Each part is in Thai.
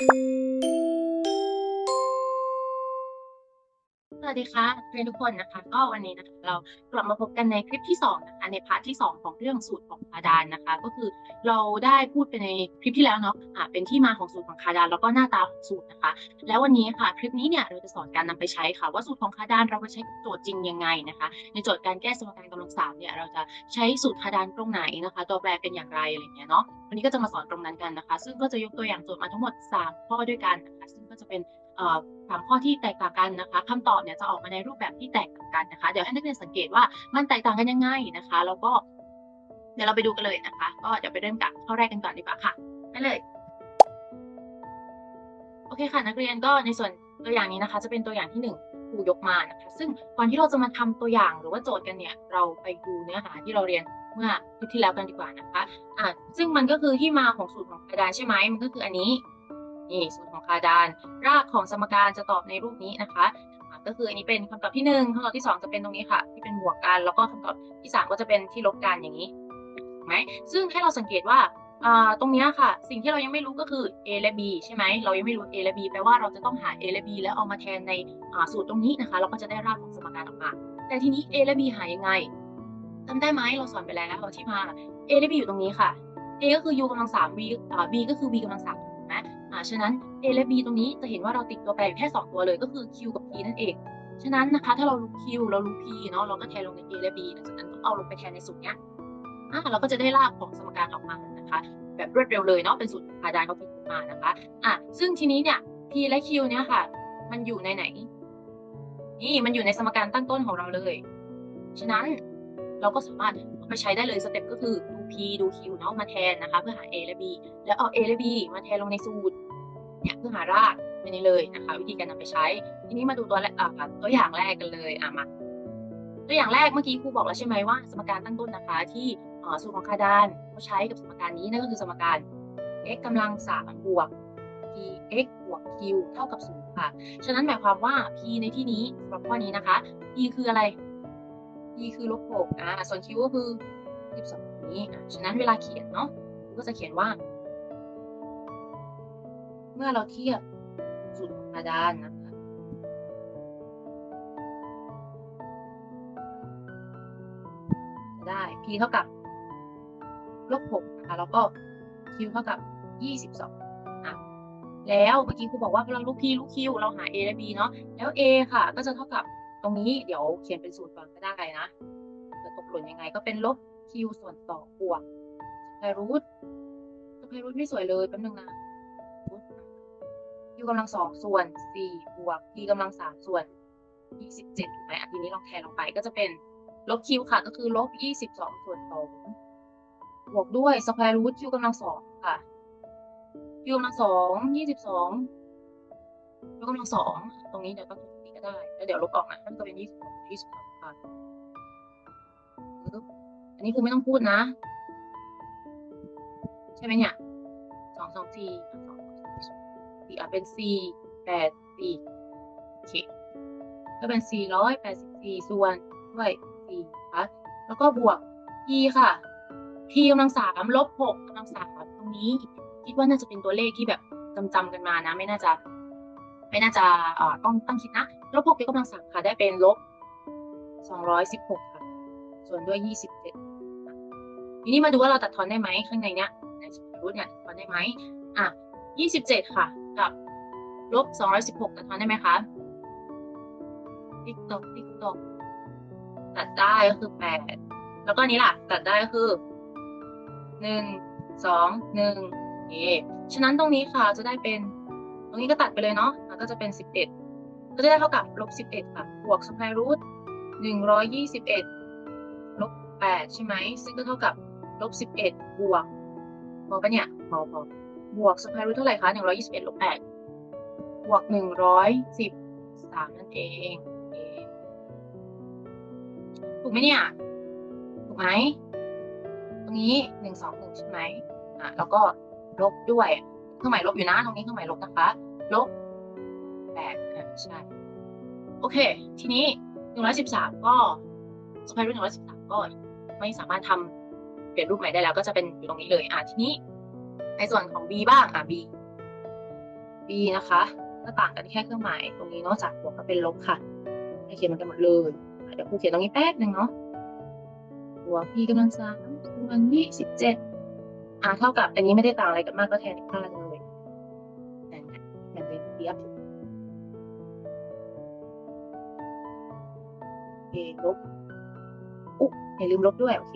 ส วัสดีค่ะเพื่อนทุกคนนะคะ ก็วันนี้นะคะเรากลับมาพบกันในคลิปที่2นะคะในพาร์ทที่ 2 ของเรื่องสูตรของคาดานนะคะ ก็คือเราได้พูดไปในคลิปที่แล้วเนาะอ่าเป็นที่มาของสูตรของคาดานแล้วก็หน้าตาของสูตรนะคะ แล้ววันนี้ค่ะคลิปนี้เนี่ยเราจะสอนการนำไปใช้ค่ะ ว่าสูตรของคาดานเราไปใช้กับโจทย์จริงยังไงนะคะ ในโจทย์การแก้สมการกำลังสามเนี่ยเราจะใช้สูตรคาดานตรงไหนนะคะ ตัวแปรเป็นอย่างไรอะไรเงี้ยเนาะวันนี้ก็จะมาสอนตรงนั้นกันนะคะ ซึ่งก็จะยกตัวอย่างโจทย์มาทั้งหมด 3 ข้อด้วยกันนะคะซึ่งก็จะเป็น สามข้อที่แตกต่างกันนะคะคำตอบเนี่ยจะออกมาในรูปแบบที่แตกต่างกันนะคะ เดี๋ยวให้นักเรียนสังเกตว่ามันแตกต่างกันยังไงนะคะแล้วก็เดี๋ยวเราไปดูกันเลยนะคะ ก็เดี๋ยวไปเริ่มกับข้อแรกกันก่อนดีกว่าค่ะไปเลยโอเคค่ะนักเรียนก็ในส่วนตัวอย่างนี้นะคะ จะเป็นตัวอย่างที่หนึ่งครูยกมานะคะซึ่งก่อนที่เราจะมาทำตัวอย่างหรือว่าโจทย์กันเนี่ย เราไปดูเนื้อหาที่เราเรียนเมื่อคลิปที่แล้วกันดีกว่านะคะอ่าซึ่งมันก็คือที่มาของสูตรของคาดานใช่ไหมมันก็คืออันนี้ นี่สูตรของคาดาน รากของสมการจะตอบในรูปนี้นะคะก็คืออันนี้เป็นคำตอบที่หนึ่งคำตอบที่สองจะเป็นตรงนี้ค่ะ ที่เป็นบวกกันแล้วก็คำตอบที่สามก็จะเป็นที่ลบกันอย่างนี้ถูกไหมซึ่งให้เราสังเกตว่าตรงนี้ค่ะ สิ่งที่เรายังไม่รู้ก็คือ a และ b ใช่ไหมเรายังไม่รู้ a และ b แปลว่าเราจะต้องหา a และ b แล้วเอามาแทนในสูตรตรงนี้นะคะ เราก็จะได้รากของสมการออกมาแต่ทีนี้ a และ b หายังไงจำได้ไหมเราสอนไปแล้วที่มา a และ b อยู่ตรงนี้ค่ะ a ก็คือ u กำลังสาม b อ่า b ก็คือ b กำลังสามาฉะนั้น a และ b ตรงนี้จะเห็นว่าเราติดตัวแปรอยู่แค่สองตัวเลยก็คือ q กับ p นั่นเอง ฉะนั้นนะคะถ้าเรารู้ q เรารู้ p เนาะเราก็แทนลงใน a และ b หลังจากนั้นก็เอาลงไปแทนในสูตรเนี้ยอ่าเราก็จะได้รากของสมการออกมานะคะ แบบรวดเร็วเลยเนาะเป็นสูตรคาดานเขาคิดขึ้นมานะคะอะซึ่งทีนี้เนี่ย p และ q เนี่ยค่ะ มันอยู่ในไหน นี่มันอยู่ในสมการตั้งต้นของเราเลย ฉะนั้นเราก็สามารถเอาไปใช้ได้เลยสเต็ปก็คือดู p ดู q เนาะมาแทนนะคะ เพื่อหา a และ b แล้วเอา a และ b มาแทนลงในสูตร เนี่ยเพื่อหารากไปนี้เลยนะคะวิธีการนำไปใช้ ทีนี้มาดูตัวแรกตัวอย่างแรกกันเลยอะมาตัวอย่างแรกเมื่อกี้ครูบอกแล้วใช่ไหมว่า สมการตั้งต้นนะคะ ที่อ่าสูตรของคาดานเขาใช้กับสมการนี้นั่นก็คือสมการ x กำลังสามบวก px บวก q เท่ากับศูนย์ค่ะ ฉะนั้นหมายความว่า p ในที่นี้สำหรับข้อนี้นะคะ p คืออะไร p คือลบหกอ่าส่วน q ก็คือสิบสองนี้อะฉะนั้นเวลาเขียนเนาะก็จะเขียนว่า เมื่อเราเทียบสูตรของคาดานะคะได้ p เท่ากับลบ6นะคะแล้วก็ q เท่ากับ22อะแล้วเมื่อกี้ครูบอกว่าเรารู้ p รู้ q เราหา a และ b เนาะแล้ว a ค่ะ ก็จะเท่ากับตรงนี้เดี๋ยวเขียนเป็นสูตรก่อนก็ได้นะจะตกหล่นยังไงก็เป็นลบ q ส่วน2บวกสแควรูทสแควรูทไม่สวยเลยแป๊บนึงนะ q กำลังสองส่วน4บวก p กำลังสามส่วน27ถูกไหมอะทีนี้ลองแทนลงไปก็จะเป็นลบ q ค่ะก็คือลบ22ส่วน2บวกด้วยสแควร์รูท q กำลังสองค่ะ q กำลังสอง22 q กำลังสองตรงนี้เดี๋ยวต้องทุบก็ได้แล้วเดี๋ยวลบออกนะมันจะเป็น22 22ค่ะปึ๊บอันนี้คือไม่ต้องพูดนะ ใช่ไหมเนี่ยสองสองสี่สอง สี่อะเป็นสี่แปดสี่โอเคก็เป็น484ส่วนด้วย4นะคะแล้วก็บวก p ค่ะ p กำลังสามลบ6กำลังสามตรงนี้ คิดว่าน่าจะเป็นตัวเลขที่แบบจำจำๆกันมานะ ไม่น่าจะ ไม่น่าจะเอ่อต้องตั้งคิดนะลบ6ยกกำลังสามค่ะได้เป็นลบ216ค่ะ ส่วนด้วย27ทีนี้มาดูว่าเราตัดทอนได้ไหมข้างในเนี้ยในสมการรูทเนี่ยตัดทอนได้ไหมอะ27ค่ะ กับลบ216ตัดทอนได้ไหมคะ ติ๊กตอกติ๊กตอกตัดได้ก็คือแปดแล้วก็นี้ล่ะ ตัดได้ก็คือหนึ่งสองหนึ่งเอฉะนั้นตรงนี้ค่ะจะได้เป็น ตรงนี้ก็ตัดไปเลยเนาะแล้วก็จะเป็นสิบเอ็ดก็จะได้เท่ากับลบสิบเอ็ดค่ะบวกสแควร์รูทหนึ่งร้อยยี่สิบเอ็ดลบแปดใช่ไหมซึ่งก็เท่ากับลบสิบเอ็ดบวกพอปะเนี่ยพอพอ บวกสแควร์รูทเท่าไหร่คะหนึ่งร้อยยี่สิบเอ็ดลบแปดบวกหนึ่งร้อยสิบสามนั่นเองถูกไหมเนี่ย ถูกไหม ตรงนี้หนึ่งสองหนึ่งใช่ไหมอะ แล้วก็ลบด้วยเครื่องหมายลบอยู่นะ ตรงนี้เครื่องหมายลบนะคะ ลบแปดอะใช่ โอเค ทีนี้หนึ่งร้อยสิบสามก็สแควร์รูทหนึ่งร้อยสิบสามก็ไม่สามารถทำเปลี่ยนรูปใหม่ได้แล้ว ก็จะเป็นอยู่ตรงนี้เลย อะ ทีนี้ ในส่วนของ b บ้างอะ b b นะคะก็ต่างกันแค่เครื่องหมายตรงนี้เนาะจากบวกก็เป็นลบค่ะให้เขียนมันกันหมดเลยเดี๋ยวครูเขียนตรงนี้แป๊บหนึ่งเนาะบวก b กำลังสามส่วนยี่สิบเจ็ดอ่าเท่ากับอันนี้ไม่ได้ต่างอะไรกันมากก็แทนอีกค่าเลยนั่นแหละมันเป็นเทียบโอเคลบอุ๊อย่าลืมลบด้วยโอเค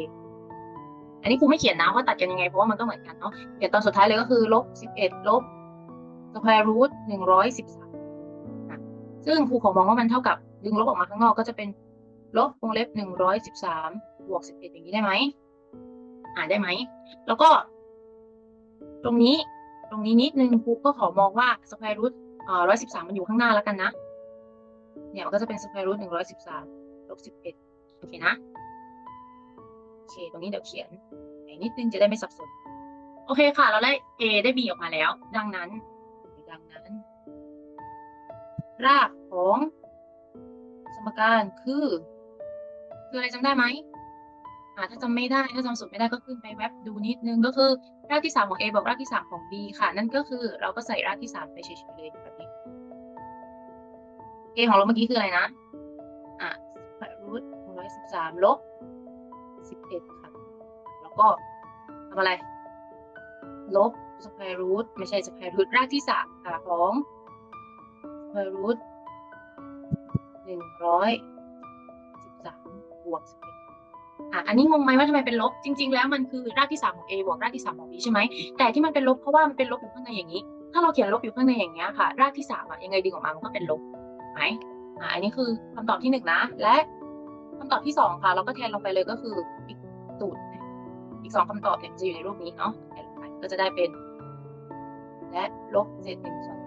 อันนี้ครูไม่เขียนนะว่าตัดกันยังไงเพราะว่ามันก็เหมือนกันเนาะเขียนตอนสุดท้ายเลยก็คือลบสิบเอ็ดลบสแควร์รูทหนึ่งร้อยสิบสามซึ่งครูขอมองว่ามันเท่ากับดึงลบออกมาข้างนอกก็จะเป็นลบวงเล็บหนึ่งร้อยสิบสามบวกสิบเอ็ดอย่างนี้ได้ไหมอ่านได้ไหม แล้วก็ ตรงนี้ตรงนี้นิดนึงครูก็ขอมองว่าสแควร์รูทอ่าร้อยสิบสามมันอยู่ข้างหน้าแล้วกันนะ เนี่ยมันก็จะเป็นสแควร์รูทหนึ่งร้อยสิบสามลบสิบเอ็ดโอเคนะ โอเค ตรงนี้เดี๋ยวเขียนไหนนิดนึงจะได้ไม่สับสน โอเคค่ะ เราได้ A ได้ B ออกมาแล้ว ดังนั้น ดังนั้น รากของสมการคือ คืออะไรจำได้ไหมอ่าถ้าจำไม่ได้ ถ้าจำสูตรไม่ได้ก็ขึ้นไปแว็บดูนิดนึง ก็คือ รากที่สามของ A บอกรากที่สามของ B ค่ะ นั่นก็คือเราก็ใส่รากที่สามไปเฉยๆเลยแบบนี้ A ของเราเมื่อกี้คืออะไรนะ อะรูทหนึ่งร้อยสิบสามลบ สิบเอ็ดค่ะ แล้วก็ทำอะไร ลบสแควร์รูทไม่ใช่สแควร์รูทรากที่สามค่ะ ของสแควร์รูทหนึ่งร้อยสิบสามบวกสิบเอ็ดอะอันนี้งงไหมว่าทำไมเป็นลบ จริง ๆ แล้วมันคือรากที่สามของ A บวกรากที่สามของ B ใช่ไหม แต่ที่มันเป็นลบเพราะว่ามันเป็นลบอยู่ข้างในอย่างนี้ ถ้าเราเขียนลบอยู่ข้างในอย่างเงี้ยค่ะ รากที่สามอะยังไงดึงออกมา มันก็เป็นลบไหมอะอันนี้คือคำตอบที่หนึ่งนะ และ คำตอบที่สองค่ะ เราก็แทนลงไปเลยก็คืออีกสูตรอีกสองคำตอบเนี่ยจะอยู่ในรูปนี้เนาะแทนลงไปก็จะได้เป็น และลบเศษหนึ่งส่วน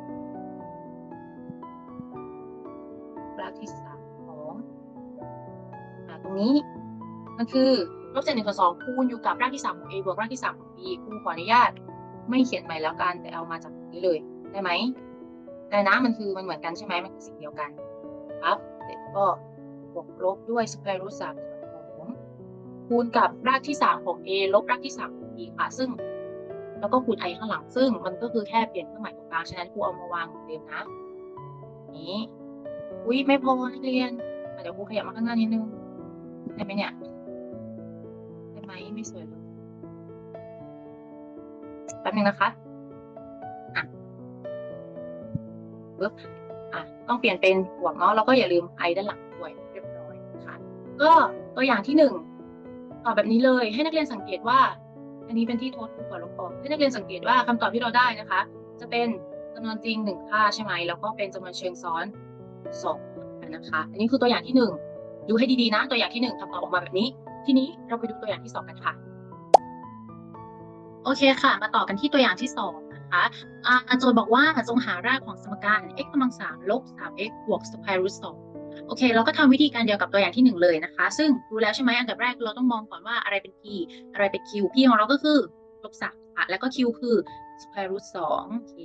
รากที่สามของอ่าตรงนี้มันคือลบเศษหนึ่งส่วนสองคูณอยู่กับรากที่สามของ a บวกรากที่สามของ b ครูขออนุญาต ไม่เขียนใหม่แล้วกันแต่เอามาจากตรงนี้เลยได้ไหมแต่นะมันคือมันเหมือนกันใช่ไหมมันคือสิ่งเดียวกันครับเสร็จก็ กลบด้วยสแควร์รูทสามส่วนของคูณกับรากที่สามของ a ลบรากที่สามของ b ค่ะ ซึ่ง แล้วก็คูณ i ข้างหลัง ซึ่งมันก็คือแค่เปลี่ยนเครื่องหมายตรงกลาง ฉะนั้นครูเอามาวางเหมือนเดิมนะ นี้ อุ้ยไม่พอนักเรียนอะเดี๋ยวครูขยับมาข้างหน้านิดนึง ได้ไหมเนี่ย ได้ไหมไม่สวยเลยแป๊บนึงนะคะอะปึ๊บอะ ต้องเปลี่ยนเป็นบวกเนาะ แล้วก็อย่าลืม i ด้านหลัง ก็ตัวอย่างที่หนึ่งตอบแบบนี้เลยให้นักเรียนสังเกตว่า อันนี้เป็นที่ทดคูณกับลบออกให้นักเรียนสังเกตว่าคำตอบที่เราได้นะคะ จะเป็นจำนวนจริงหนึ่งค่าใช่ไหมแล้วก็เป็นจำนวนเชิงซ้อนสองนะคะ อันนี้คือตัวอย่างที่หนึ่งดูให้ดีๆนะ ตัวอย่างที่หนึ่งคำตอบออกมาแบบนี้ ทีนี้เราไปดูตัวอย่างที่สองกันค่ะโอเคค่ะ มาต่อกันที่ตัวอย่างที่สองนะคะอาโจทย์บอกว่าจงหารากของสมการ x กำลังสามลบสาม x บวก square root สอง โอเค เราก็ทำวิธีการเดียวกับตัวอย่างที่หนึ่งเลยนะคะ ซึ่งรู้แล้วใช่ไหมอันดับแรกเราต้องมองก่อนว่าอะไรเป็น p อะไรเป็น q p ของเราก็คือลบสามค่ะแล้วก็ q คือ square root สองโอเค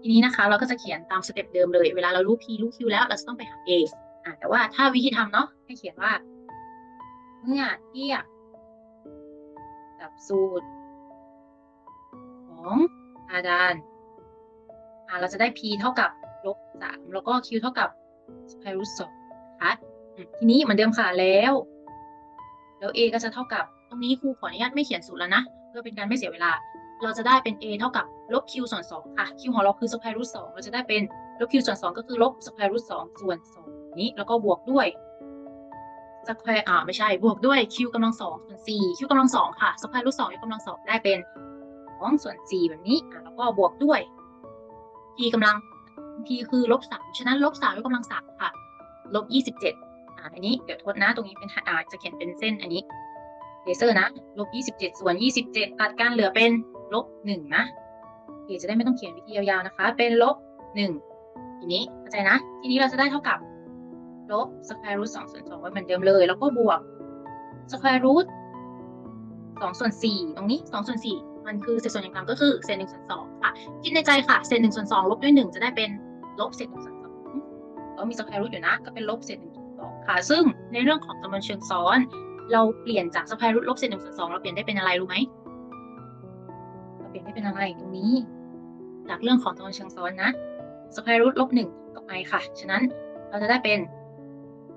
ทีนี้นะคะ เราก็จะเขียนตามสเต็ปเดิมเลย เวลาเรารู้ p รู้ q แล้วเราจะต้องไปหา a อะแต่ว่าถ้าวิธีทำเนาะให้เขียนว่า เมื่อเทียบกับสูตร ของอาดานอ่าเราจะได้ p เท่ากับลบสามแล้วก็ q เท่ากับ square root สองนะคะทีนี้เหมือนเดิมค่ะแล้ว แล้ว a ก็จะเท่ากับ ตรงนี้ครูขออนุญาตไม่เขียนสูตรแล้วนะ เพื่อเป็นการไม่เสียเวลา เราจะได้เป็น a เท่ากับลบ q ส่วนสองค่ะ q ของเราคือ square root สองเราจะได้เป็นลบ q ส่วนสองก็คือลบ square root สองส่วนสองนี้แล้วก็บวกด้วย square อ่าไม่ใช่ บวกด้วย q กำลังสองส่วนสี่ q กำลังสองค่ะ square root สอง y กำลังสองได้เป็นสองส่วนสี่แบบนี้อ่าแล้วก็บวกด้วย p กำลัง p คือลบสามฉะนั้นลบสามยกกำลังสามค่ะลบยี่สิบเจ็ดอ่าอันนี้เดี๋ยวทดนะตรงนี้เป็นอ่าจะเขียนเป็นเส้นอันนี้เลเซอร์นะลบยี่สิบเจ็ดส่วนยี่สิบเจ็ดตัดกันเหลือเป็นลบหนึ่งนะโอเคจะได้ไม่ต้องเขียนวิธียาวๆนะคะ เป็นลบหนึ่งทีนี้เข้าใจนะ ทีนี้เราจะได้เท่ากับลบ square root สองส่วนสองไว้เหมือนเดิมเลย แล้วก็บวก square root สองส่วนสี่ตรงนี้สองส่วนสี่ มันคือเศษส่วนอย่างต่ำก็คือเศษหนึ่งส่วนสองค่ะคิดในใจค่ะเศษหนึ่งส่วนสองลบด้วยหนึ่งจะได้เป็นลบเศษหนึ่งส่วนสองก็มี square root อยู่นะ ก็เป็นลบเศษหนึ่งส่วนสองค่ะ ซึ่งในเรื่องของจำนวนเชิงซ้อน เราเปลี่ยนจาก square root ลบเศษหนึ่งส่วนสองเราเปลี่ยนได้เป็นอะไรรู้ไหมเราเปลี่ยนได้เป็นอะไรตรงนี้ จากเรื่องของจำนวนเชิงซ้อนนะสแควร์รูทลบหนึ่งกับ i ค่ะ ฉะนั้นเราจะได้เป็น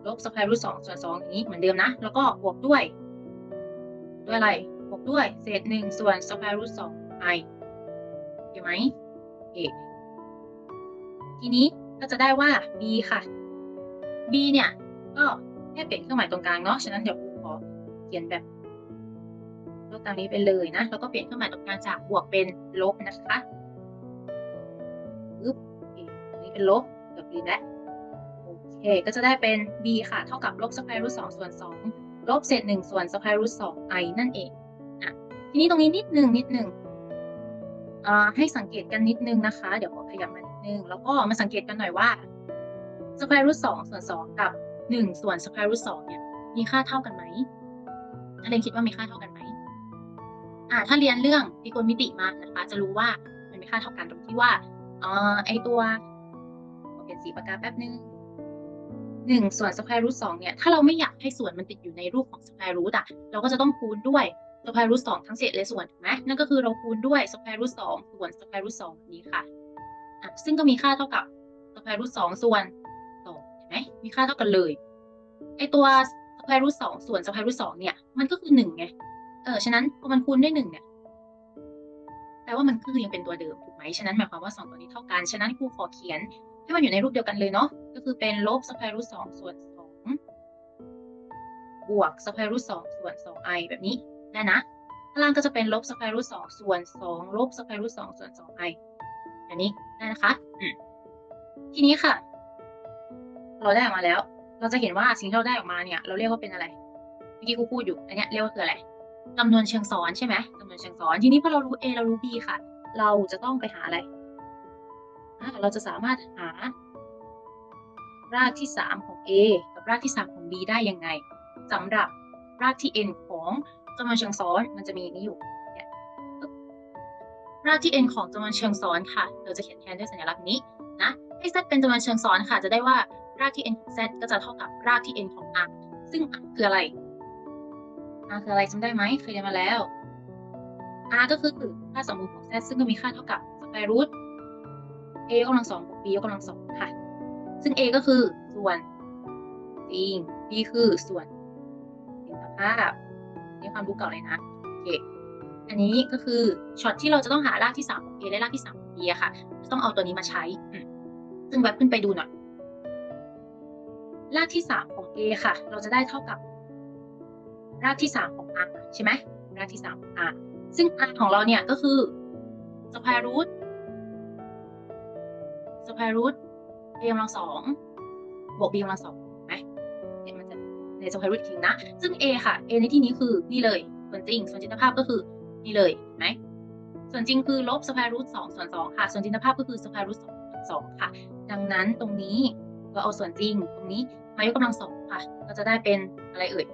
ลบสแควร์รูทสองส่วนสองอย่างนี้เหมือนเดิมนะ แล้วก็บวกด้วย ด้วยอะไร บวกด้วย เศษหนึ่งส่วนสแควร์รูทสอง i โอเคไหมโอเคทีนี้ก็จะได้ว่า b ค่ะ b เนี่ย ก็แค่เปลี่ยนเครื่องหมายตรงกลางเนาะ ฉะนั้นเดี๋ยวครูขอเขียนแบบลบตามนี้ไปเลยนะ แล้วก็เปลี่ยนเครื่องหมายตรงกลางจากบวกเป็นลบนะคะปึ๊บนี้เป็นลบเกือบลืมแล้วโอเค ก็จะได้เป็น b ค่ะ เท่ากับลบสแควร์รูทสองส่วนสองลบเศษหนึ่งส่วนสแควร์รูทสอง i นั่นเอง ทีนี้ตรงนี้นิดนึงนิดนึงอ่าให้สังเกตกันนิดนึงนะคะ เดี๋ยวขอขยับมานิดนึง แล้วก็มาสังเกตกันหน่อยว่าสแควร์รูทสองส่วนสองกับหนึ่งส่วนสแควร์รูทสองเนี่ย มีค่าเท่ากันไหมนักเรียนคิดว่ามีค่าเท่ากันไหมอ่าถ้าเรียนเรื่องตรีโกณมิติมานะคะ จะรู้ว่ามันมีค่าเท่ากันตรงที่ว่าอ่าไอตัวเปลี่ยนสีปากกาแป๊บนึงหนึ่งส่วนสแควร์รูทสองเนี่ย ถ้าเราไม่อยากให้ส่วนมันติดอยู่ในรูปของสแควร์รูทอะ เราก็จะต้องคูณด้วย สแควร์รูทสองทั้งเศษและส่วนถูกไหมนั่นก็คือเราคูณด้วยสแควร์รูทสองส่วนสแควร์รูทสองนี้ค่ะอะ ซึ่งก็มีค่าเท่ากับสแควร์รูทสองส่วนสองเห็นไหมมีค่าเท่ากันเลยไอตัวสแควร์รูทสองส่วนสแควร์รูทสองเนี่ยมันก็คือหนึ่งไงเออฉะนั้นพอมันคูณด้วยหนึ่งเนี่ยแปลว่ามันก็คือยังเป็นตัวเดิมถูกไหมฉะนั้นหมายความว่าสองตัวนี้เท่ากันฉะนั้นครูขอเขียนให้มันอยู่ในรูปเดียวกันเลยเนาะก็คือเป็นลบสแควร์รูทสองส่วนสองบวกสแควร์รูทสองส่วนสองไอแบบนี้ ได้นะข้างล่างก็จะเป็นลบสแควร์รูทสองส่วนสองลบสแควร์รูทสองส่วนสองไอแบบนี้ได้นะคะทีนี้ค่ะ เราได้ออกมาแล้ว เราจะเห็นว่าสิ่งที่เราได้ออกมาเนี่ย เราเรียกว่าเป็นอะไรเมื่อกี้ครูพูดอยู่ อันนี้เรียกว่าคืออะไรจำนวนเชิงซ้อนใช่ไหมจำนวนเชิงซ้อน ทีนี้พอเรารู้ A เรารู้ B ค่ะ เราจะต้องไปหาอะไรเราจะสามารถหารากที่สามของ A กับรากที่สามของ B ได้ยังไงสำหรับรากที่ n ของ จำนวนเชิงซ้อนมันจะมีอย่างนี้อยู่เนี่ยรากที่ n ของจำนวนเชิงซ้อนค่ะ เราจะเขียนแทนด้วยสัญลักษณ์นี้นะให้ z เป็นจำนวนเชิงซ้อนค่ะ จะได้ว่ารากที่ n ของ z ก็จะเท่ากับรากที่ n ของ r ซึ่ง r คืออะไร r คืออะไรจำได้ไหมเคยเรียนมาแล้ว r ก็คือค่าสมมุติของ z ซึ่งก็มีค่าเท่ากับ square root a ยกกำลังสองบวก b ยกกำลังสองค่ะ ซึ่ง a ก็คือส่วนจริง b คือส่วนสินภาพ นี่ความรู้เก่าเลยนะโอเคอันนี้ก็คือช็อตที่เราจะต้องหารากที่3ของ a และรากที่3ของ b อะค่ะจะต้องเอาตัวนี้มาใช้ ซึ่งแบบขึ้นไปดูหน่อย รากที่3ของ a ค่ะ เราจะได้เท่ากับ รากที่3ของ r ใช่ไหมรากที่3ของ r ซึ่ง r ของเราเนี่ยก็คือ square root square root a กำลังสองบวก b กำลังสอง ใน square root จริงนะ ซึ่ง a ค่ะ a ในที่นี้คือนี่เลย ส่วนจริง ส่วนจินตภาพก็คือนี่เลยเห็นไหมส่วนจริงคือลบ square root สองส่วนสองค่ะ ส่วนจินตภาพก็คือ square root สองส่วนสองค่ะ ดังนั้นตรงนี้เราเอาส่วนจริงตรงนี้มายกกำลังสองค่ะ ก็จะได้เป็นอะไรเอ่ย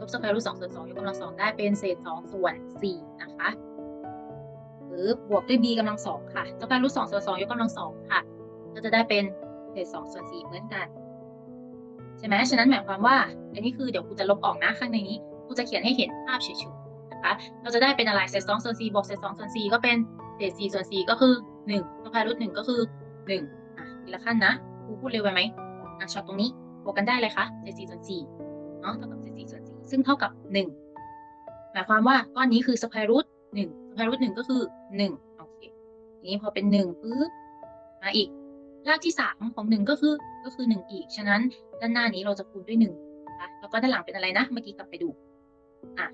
ลบสแควร์รูทสองส่วนสองยกกำลังสองได้เป็นเศษสองส่วนสี่นะคะปึ๊บบวกด้วย b กำลังสองค่ะสแควร์รูทสองส่วนสองยกกำลังสองค่ะ ก็จะได้เป็นเศษสองส่วนสี่เหมือนกัน ใช่ไหมฉะนั้นหมายความว่า อันนี้คือเดี๋ยวครูจะลบออกนะข้างในนี้ครูจะเขียนให้เห็นภาพเฉยๆนะคะ เราจะได้เป็นอะไรเศษสองส่วนสี่บวกเศษสองส่วนสี่ก็เป็นเศษสี่ส่วนสี่ก็คือหนึ่งสแควร์รูทหนึ่งก็คือหนึ่งอะทีละขั้นนะครูพูดเร็วไปไหมอะช็อตตรงนี้บวกกันได้เลยค่ะเศษสี่ส่วนสี่เนาะเท่ากับเศษสี่ส่วนสี่ซึ่งเท่ากับหนึ่งหมายความว่าก้อนนี้คือสแควร์รูทหนึ่งสแควร์รูทหนึ่งก็คือหนึ่งโอเคทีนี้พอเป็นหนึ่งปุ๊บมาอีก รากที่สามของหนึ่งก็คือก็คือหนึ่งอีก ฉะนั้นด้านหน้านี้เราจะคูณด้วยหนึ่งนะแล้วก็ด้านหลังเป็นอะไรนะ เมื่อกี้กลับไปดู อะ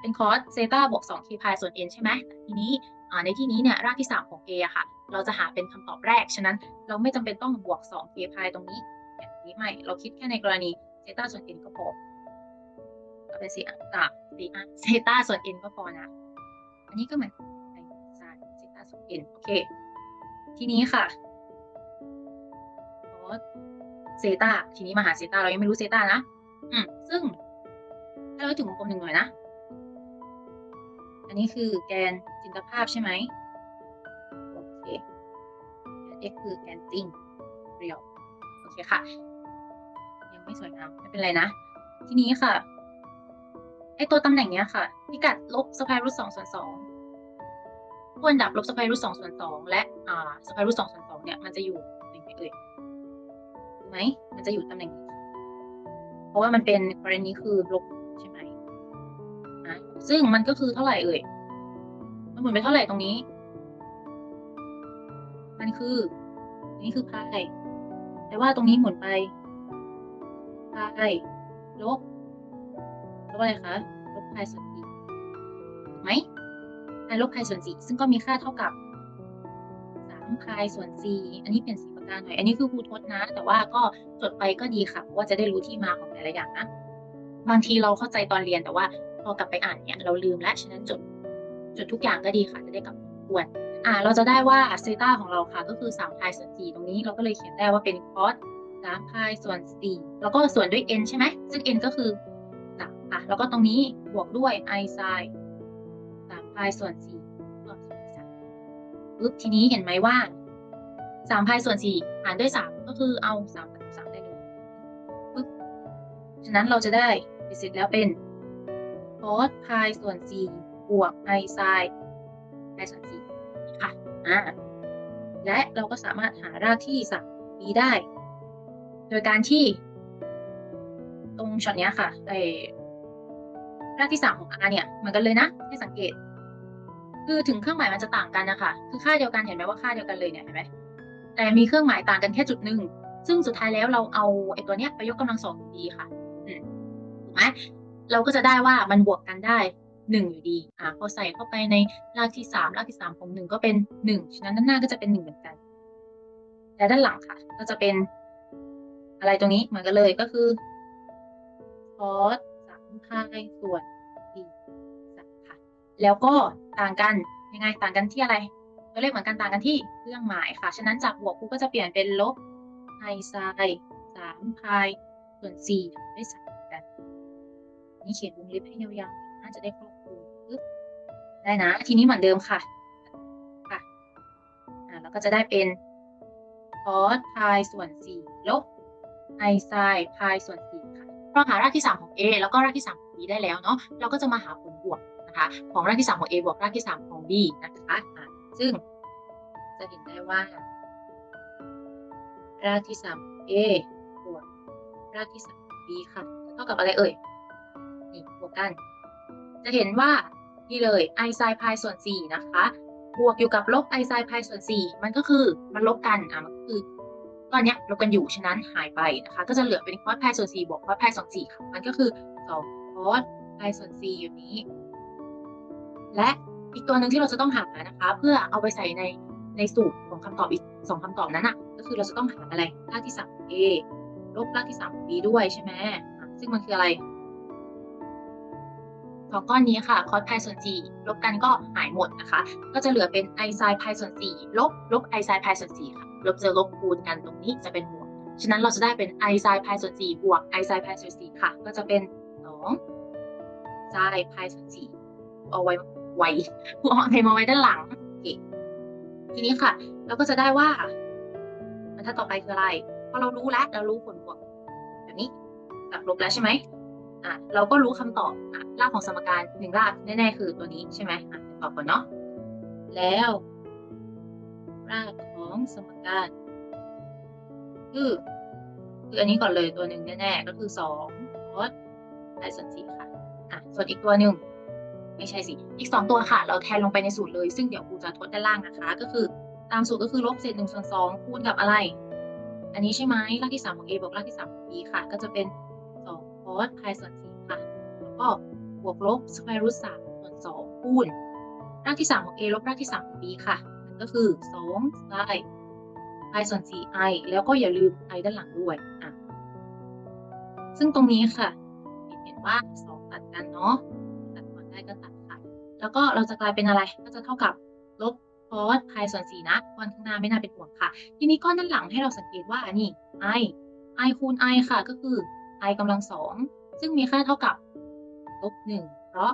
เป็นคอสเซต้าบวกสองเคพายส่วน n ใช่ไหม ทีนี้ อ่า ในที่นี้เนี่ย รากที่สามของ a อะค่ะ เราจะหาเป็นคำตอบแรก ฉะนั้นเราไม่จำเป็นต้องบวกสองเคพายตรงนี้แบบนี้ไม่ เราคิดแค่ในกรณีเซต้าส่วน n ก็พอเป็นสี่อะสี่อะเซต้าส่วน n ก็พอนะ อันนี้ก็เหมือนเซต้าส่วน n โอเค ทีนี้ค่ะ เซตาทีนี้มาหาเซตาเรายังไม่รู้เซตานะอืมซึ่งให้เราถึงวงกลมหนึ่งหน่อยนะ อันนี้คือแกนจินตภาพใช่ไหมโอเคแกน x คือแกนจริงเรียวโอเคค่ะ ยังไม่สวยงามไม่เป็นไรนะ ทีนี้ค่ะไอตัวตำแหน่งเนี้ยค่ะ พิกัดลบสแควร์รูทสองส่วนสองคู่อันดับลบสแควร์รูทสองส่วนสองและอ่าสแควร์รูทสองส่วนสองเนี่ยมันจะอยู่ตำแหน่งไหนเอ่ย ไหม มันจะอยู่ตำแหน่งนี้ เพราะว่ามันเป็นกรณีคือลบใช่ไหมอะซึ่งมันก็คือเท่าไหร่เอ่ย มันหมุนไปเท่าไหร่ตรงนี้ มันคือนี่คือพายแต่ว่าตรงนี้หมุนไปพายลบลบอะไรคะ ลบพายส่วนสี่ไหมลบพายส่วนสี่ซึ่งก็มีค่าเท่ากับ สามพายส่วนสี่อันนี้เป็นสีประกาหน่อย อันนี้คือครูทดนะ แต่ว่าก็จดไปก็ดีค่ะ เพราะว่าจะได้รู้ที่มาของแต่ละอย่างนะ บางทีเราเข้าใจตอนเรียนแต่ว่าพอกลับไปอ่านเนี่ยเราลืมแล้ว ฉะนั้นจดจดทุกอย่างก็ดีค่ะ จะได้กลับมาทวน อ่า เราจะได้ว่าเซต้าของเราค่ะ ก็คือ3พายส่วน4ตรงนี้เราก็เลยเขียนได้ว่าเป็นคอส3พายส่วน4แล้วก็ส่วนด้วย n ใช่ไหม ซึ่ง n ก็คือ3อะ แล้วก็ตรงนี้บวกด้วย i sin 3พายส่วน4ก็ส่วน3 ปึ๊บทีนี้เห็นไหมว่า3พายส่วน4หารด้วย3ก็คือเอา3กับ3ได้เลยปึ๊บฉะนั้นเราจะได้เสร็จแล้วเป็นคอสพายส่วน4บวก i sin พายส่วน4ค่ะอ่าและเราก็สามารถหารากที่สาม b ได้ โดยการที่ ตรงช็อตเนี้ยค่ะไอรากที่สามของ r เนี่ยเหมือนกันเลยนะ ให้สังเกต คือถึงเครื่องหมายมันจะต่างกันนะคะคือค่าเดียวกันเห็นไหมว่าค่าเดียวกันเลยเนี่ยเห็นไหมแต่มีเครื่องหมายต่างกันแค่จุดหนึ่งซึ่งสุดท้ายแล้วเราเอาไอ้ตัวเนี้ยไปยกกำลังสองอยู่ดีค่ะถูกไหมเราก็จะได้ว่ามันบวกกันได้หนึ่งอยู่ดีอ่าพอใส่เข้าไปในรากที่สามรากที่สามของหนึ่งก็เป็นหนึ่งฉะนั้นด้านหน้าก็จะเป็นหนึ่งเหมือนกันแต่ด้านหลังค่ะ ก็จะเป็นอะไรตรงนี้เหมือนกันเลยก็คือคอสสามพายส่วน แล้วก็ต่างกันยังไงต่างกันที่อะไร ตัวเลขเหมือนกันต่างกันที่เครื่องหมายค่ะ ฉะนั้นจากบวกครูก็จะเปลี่ยนเป็นลบไอไซน์สามพายส่วนสี่ได้สามกันนี่เขียนวงเล็บให้ยาวๆน่าจะได้ครอบคลุมได้นะ ทีนี้เหมือนเดิมค่ะค่ะอ่าแล้วก็จะได้เป็นคอสพายส่วนสี่ลบไอไซน์พายส่วนสี่ค่ะเราหารากที่3ของ a แล้วก็รากที่3ของ b ได้แล้วเนาะเราก็จะมาหาผลบวก ของรากที่ 3 ของ a บวกรากที่ 3 ของ b นะคะซึ่งจะเห็นได้ว่า รากที่ 3 a บวกรากที่3 b ค่ะเท่ากับอะไรเอ่ยนี่บวกกัน จะเห็นว่านี่เลย i sin พายส่วน 4 นะคะ บวกอยู่กับลบ i sin พายส่วน 4 มันก็คือมันลบกันอะมันก็คือก้อนเนี้ยลบกันอยู่ฉะนั้นหายไปนะคะ ก็จะเหลือเป็นคอสพายส่วน 4 บวกคอสพายส่วน4ค่ะมันก็คือ2คอสพายส่วน 4 อยู่นี้ และอีกตัวหนึ่งที่เราจะต้องหานะคะ เพื่อเอาไปใส่ในในสูตรของคำตอบอีกสองคำตอบนั้นอะก็คือเราจะต้องหาอะไรรากที่3ของ a ลบรากที่3ของ b ด้วยใช่ไหมซึ่งมันคืออะไรสองก้อนนี้ค่ะคอสพส่วน4ลบกันก็หายหมดนะคะ ก็จะเหลือเป็น i sin พส่วน4ลบลบ i sin พส่วน4ค่ะ ลบเจอลบคูณกันตรงนี้จะเป็นบวก ฉะนั้นเราจะได้เป็น i sin พส่วน4บวก i sin พส่วน4ค่ะ ก็จะเป็น2 sin พส่วน4เอาไว้ ไว้เอาอะไรมาไว้ด้านหลังทีนี้ค่ะ เราก็จะได้ว่าบรรทัดต่อไปคืออะไรพอเรารู้แล้วเรารู้ผลบวกแบบนี้กับลบแล้วใช่ไหมอะเราก็รู้คำตอบอะรากของสมการหนึ่งรากแน่ๆคือตัวนี้ใช่ไหมอะตอบก่อนเนาะแล้วรากของสมการคือคืออันนี้ก่อนเลยตัวหนึ่งแน่ๆก็คือสองคอสไอส่วนสี่ค่ะอะส่วนอีกตัวหนึ่ง ไม่ใช่สิ อีกสองตัวค่ะ เราแทนลงไปในสูตรเลย ซึ่งเดี๋ยวครูจะทดด้านล่างนะคะ ก็คือตามสูตรก็คือลบเศษหนึ่งส่วนสองคูณกับอะไร อันนี้ใช่ไหมรากที่สามของ a บวกรากที่สามของ b ค่ะ ก็จะเป็น2คอสพายส่วน4ค่ะ แล้วก็บวกลบสแควร์รูท3ส่วน2คูณรากที่ 3 ของ a ลบรากที่ 3 ของ b ค่ะนั่นก็คือ2ไซน์พส่วน 4i แล้วก็อย่าลืม i ด้านหลังด้วยอะซึ่งตรงนี้ค่ะ เห็นว่า 2 ตัดกันเนาะ ก็ตัดค่ะแล้วก็เราจะกลายเป็นอะไรก็จะเท่ากับลบคอสพายส่วน4นะก้อนข้างหน้าไม่น่าเป็นห่วงค่ะ ทีนี้ก้อนด้านหลังให้เราสังเกตว่านี่ i i คูณ i ค่ะ ก็คือ i กำลังสองซึ่งมีค่าเท่ากับลบหนึ่งเพราะ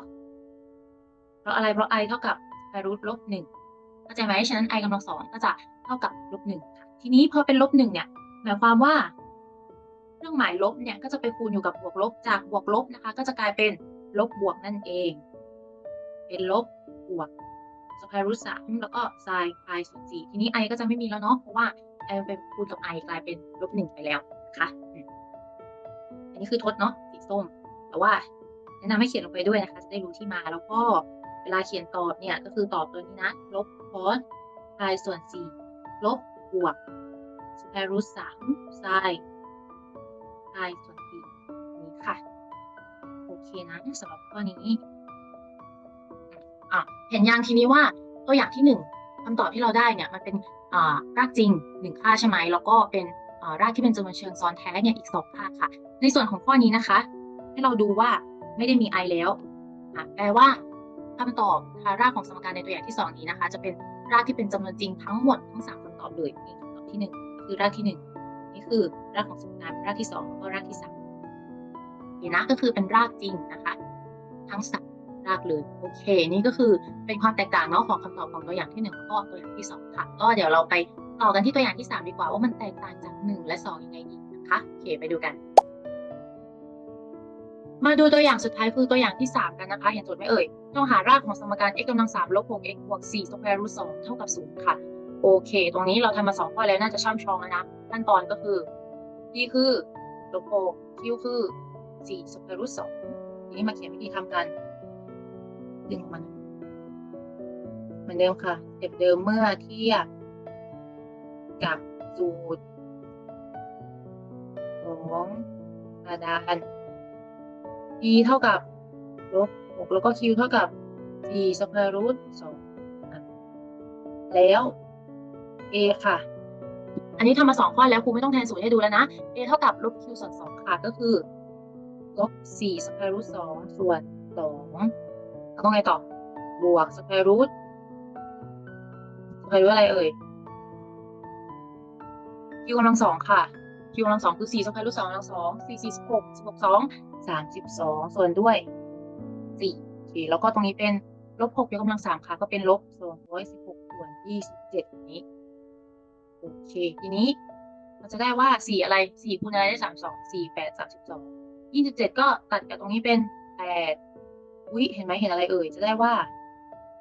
เพราะอะไรเพราะ i เท่ากับ square root ลบหนึ่งเข้าใจไหมฉะนั้น i กำลังสองก็จะเท่ากับลบหนึ่งค่ะ ทีนี้พอเป็นลบหนึ่งเนี่ย หมายความว่าเครื่องหมายลบเนี่ยก็จะไปคูณอยู่กับบวกลบจากบวกลบนะคะ ก็จะกลายเป็นลบบวกนั่นเอง เป็นลบบวกสแควร์รูทสามแล้วก็ไซน์พายส่วนสี่ทีนี้ i ก็จะไม่มีแล้วเนาะเพราะว่า i มันเป็นคูณกับ i กลายเป็นลบหนึ่งไปแล้วนะคะอืมอันนี้คือทดเนาะสีส้ม แต่ว่าแนะนำให้เขียนลงไปด้วยนะคะ จะได้รู้ที่มาแล้วก็เวลาเขียนตอบเนี่ยก็คือตอบตัวนี้นะ ลบคอสพายส่วนสี่ลบบวกสแควร์รูทสามไซน์พายส่วนสี่นี้ค่ะ โอเคนะสำหรับข้อนี้ อะเห็นยังทีนี้ว่าตัวอย่างที่หนึ่งคำตอบที่เราได้เนี่ยมันเป็นรากจริงหนึ่งค่าใช่ไหมแล้วก็เป็นรากที่เป็นจำนวนเชิงซ้อนแท้เนี่ยอีกสองค่าค่ะ ในส่วนของข้อนี้นะคะ ให้เราดูว่าไม่ได้มี i แล้วแปลว่าคำตอบค่ะรากของสมการในตัวอย่างที่สองนี้นะคะ จะเป็นรากที่เป็นจำนวนจริงทั้งหมดทั้งสามคำตอบเลยนี่คำตอบที่หนึ่งคือรากที่หนึ่งนี่คือรากของสมการรากที่สองแล้วก็รากที่สามเห็นนะก็คือเป็นรากจริงนะคะ ทั้งสาม รากเลยโอเค นี่ก็คือเป็นความแตกต่างเนาะของคำตอบของตัวอย่างที่หนึ่งแล้วก็ตัวอย่างที่สองค่ะก็เดี๋ยวเราไปต่อกันที่ตัวอย่างที่สามดีกว่าว่ามันแตกต่างจากหนึ่งและสองยังไงดีนะคะโอเคไปดูกัน มาดูตัวอย่างสุดท้ายคือตัวอย่างที่สามกันนะคะเห็นโจทย์ไหมเอ่ยต้องหารากของสมการ x กำลังสามลบหก x บวกสี่สแควร์รูทสองเท่ากับศูนย์ค่ะโอเค ตรงนี้เราทำมาสองข้อแล้วน่าจะช่ำชองแล้วนะขั้นตอนก็คือ d คือลบหก q คือสี่สแควร์รูทสองทีนี้มาเขียนวิธีทำกัน ดึงมันเหมือนเดิมค่ะเต็บเดิมเมื่อเทียบกับสูตรของกระดาน d เท่ากับลบหกแล้วก็ q เท่ากับสี่สแควร์รูทสองแล้ว a ค่ะ อันนี้ทำมาสองข้อแล้วครูไม่ต้องแทนสูตรให้ดูแล้วนะ a เท่ากับลบ q ส่วนสองค่ะก็คือลบสี่สแควร์รูทสองส่วนสอง แล้วก็ไงต่อ บวกสแควร์รูทสแควร์รูทอะไรเอ่ย q กำลังสองค่ะ q กำลังสองคือสี่สแควร์รูทสองกำลังสองสี่สี่สิบหกสิบหกสองสามสิบสองส่วนด้วยสี่โอเคแล้วก็ตรงนี้เป็นลบหกยกกำลังสามค่ะ ก็เป็นลบสองร้อยสิบหกส่วนยี่สิบเจ็ดนี้โอเค ทีนี้มันจะได้ว่าสี่อะไรสี่คูณอะไรได้สามสองสี่แปดสามสิบสองยี่สิบเจ็ดก็ตัดกับตรงนี้เป็นแปด วิเห็นไหมเห็นอะไรเอ่ยจะได้ว่า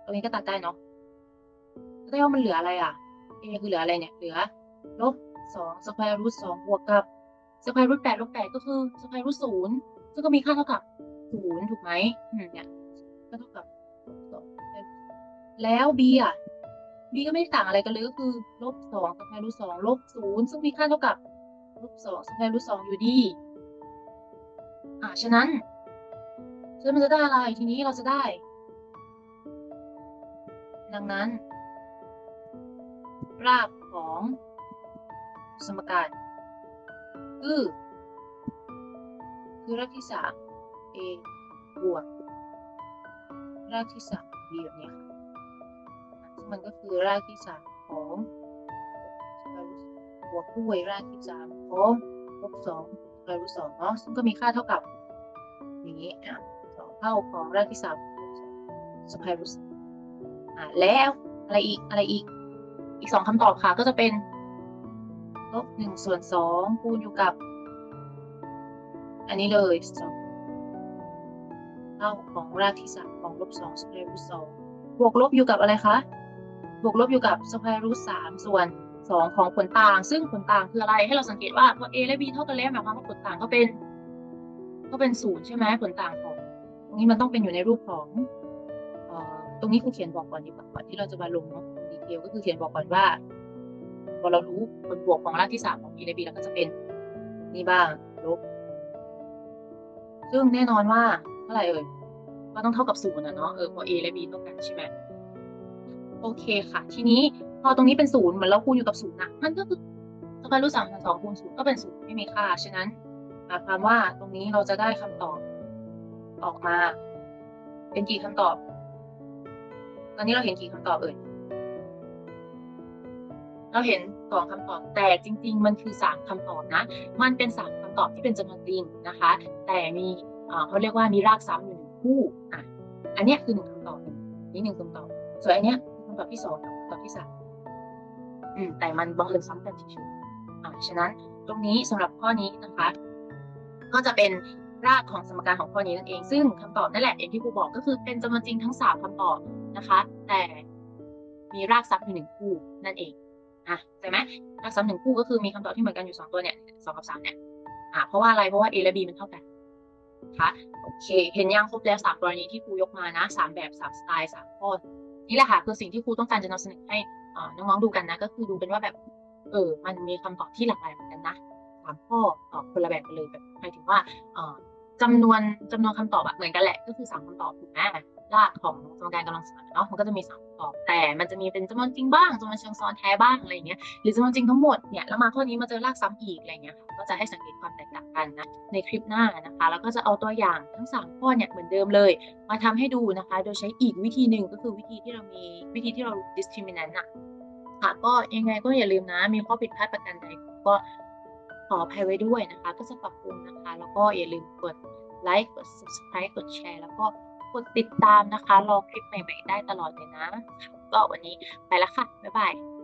ตรงนี้ก็ตัดได้เนาะจะได้ว่ามันเหลืออะไรอะเอคือเหลืออะไรเนี่ยเหลือลบสองสแควร์รูทสองบวกกับสแควร์รูทแปดลบแปดก็คือสแควร์รูทศูนย์ซึ่งก็มีค่าเท่ากับศูนย์ถูกไหมอืมเนี่ยก็เท่ากับสองแล้ว b อะ b ก็ไม่ได้ต่างอะไรกันเลยก็คือลบสองสแควร์รูทสองลบศูนย์ซึ่งมีค่าเท่ากับลบสองสแควร์รูทสองอยู่ดี อ่าฉะนั้น ฉะนั้นมันจะได้อะไรทีนี้เราจะได้ ดังนั้น รากของสมการคือคือรากที่สาม a บวกรากที่สาม b แบบนี้ค่ะซึ่งมันก็คือรากที่สามของบวกด้วยรากที่สามของลบสองสแควร์รูทสองเนาะซึ่งก็มีค่าเท่ากับอย่างนี้อะ เท่าของรากที่สามสแควร์รูทอะแล้วอะไรอีกอะไรอีก อีกสองคำตอบค่ะ ก็จะเป็นลบหนึ่งส่วนสองคูณอยู่กับ อันนี้เลยสองเท่าของรากที่สามของลบสองสแควร์รูทสองบวกลบอยู่กับอะไรคะ บวกลบอยู่กับสแควร์รูทสามส่วนสองของผลต่าง ซึ่งผลต่างคืออะไร ให้เราสังเกตว่าพอ a และ b เท่ากันแล้วหมายความว่าผลต่างก็เป็น ก็เป็นศูนย์ใช่ไหมผลต่างของ รงนี้มันต้องเป็นอยู่ในรูปของออตรงนี้ครูเขียนบอกก่อนดีกว่าก่อนที่เราจะมาลงเนาะดีเทลก็คือเขียนบอกก่อนว่าพอเรารู้ผลบวกของรากที่สามของ a และ b แล้วก็จะเป็นนี่บ้างลบซึ่งแน่นอนว่าเท่าไหร่เอ่ยก็ต้องเท่ากับศูนย์นะเนาะเออพอ a และ b เท่ากันใช่ไหมโอเคค่ะ ทีนี้พอตรงนี้เป็นศูนย์เหมือนเราคูณอยู่กับศูนย์นะมันก็คือสแควร์รูทสามส่วนสองคูณศูนย์ก็เป็นศูนย์ไม่มีค่าฉะนั้นหมายความว่าตรงนี้เราจะได้คำตอบ ออกมา เป็นกี่คำตอบ ตอนนี้เราเห็นกี่คำตอบเอ่ยเราเห็นสองคำตอบแต่จริง ๆ มันคือสามคำตอบนะ มันเป็นสามคำตอบที่เป็นจำนวนจริงนะคะ แต่มีเขาเรียกว่ามีรากซ้ำอยู่หนึ่งคู่อะอันนี้คือหนึ่งคำตอบหนึ่งนี่หนึ่งคำตอบส่วนอันเนี้ยคือคำตอบที่สองคำตอบที่สามอืมแต่มันบังเอิญซ้ำกันเฉยๆอ่าฉะนั้นตรงนี้สำหรับข้อนี้นะคะ ก็จะเป็น รากของสมการของข้อนี้นั่นเอง ซึ่งคำตอบนั่นแหละอย่างที่ครูบอกก็คือเป็นจำนวนจริงทั้งสามคำตอบนะคะ แต่มีรากศัพท์อยู่หนึ่งคู่นั่นเองอะเข้าใจไหมรากศัพท์หนึ่งคู่ก็คือมีคำตอบที่เหมือนกันอยู่สองตัวเนี่ยสองกับสามเนี่ยอะเพราะว่าอะไรเพราะว่า A และ B มันเท่ากันคะโอเค เห็นยังครบแล้วสามกรณีที่ครูยกมานะสามแบบสามสไตล์สามข้อนี่แหละค่ะคือสิ่งที่ครูต้องการจะนำเสนอให้น้องๆดูกันนะ ก็คือดูเป็นว่าแบบ เออ มันมีคำตอบที่หลากหลายเหมือนกันนะ สามข้อตอบคนละแบบกันเลยแบบหมายถึงว่าเอ่อจำนวนจำนวนคำตอบอะเหมือนกันแหละก็คือสามคำตอบถูกไหมรากของสมการกำลังสมานเนาะมันก็จะมีสามคำตอบ แต่มันจะมีเป็นจำนวนจริงบ้างจำนวนเชิงซ้อนแท้บ้างอะไรอย่างเงี้ยหรือจำนวนจริงทั้งหมดเนี่ยแล้วมาข้อนี้มาเจอรากซ้ำอีกอะไรเงี้ยค่ะก็จะให้สังเกตความแตกต่างกันนะในคลิปหน้านะคะ แล้วก็จะเอาตัวอย่างทั้งสามข้อเนี่ยเหมือนเดิมเลย มาทำให้ดูนะคะ โดยใช้อีกวิธีหนึ่งก็คือวิธีที่เรามีวิธีที่เรา discriminant อะค่ะก็ยังไงก็อย่าลืมนะ มีข้อผิดพลาดประการใดก็ ขออภัยไว้ด้วยนะคะ ก็จะปรับปรุงนะคะ แล้วก็อย่าลืมกดไลค์กด subscribe กดแชร์แล้วก็กดติดตามนะคะ รอคลิปใหม่ๆได้ตลอดเลยนะ ก็วันนี้ไปแล้วค่ะ บ๊ายบาย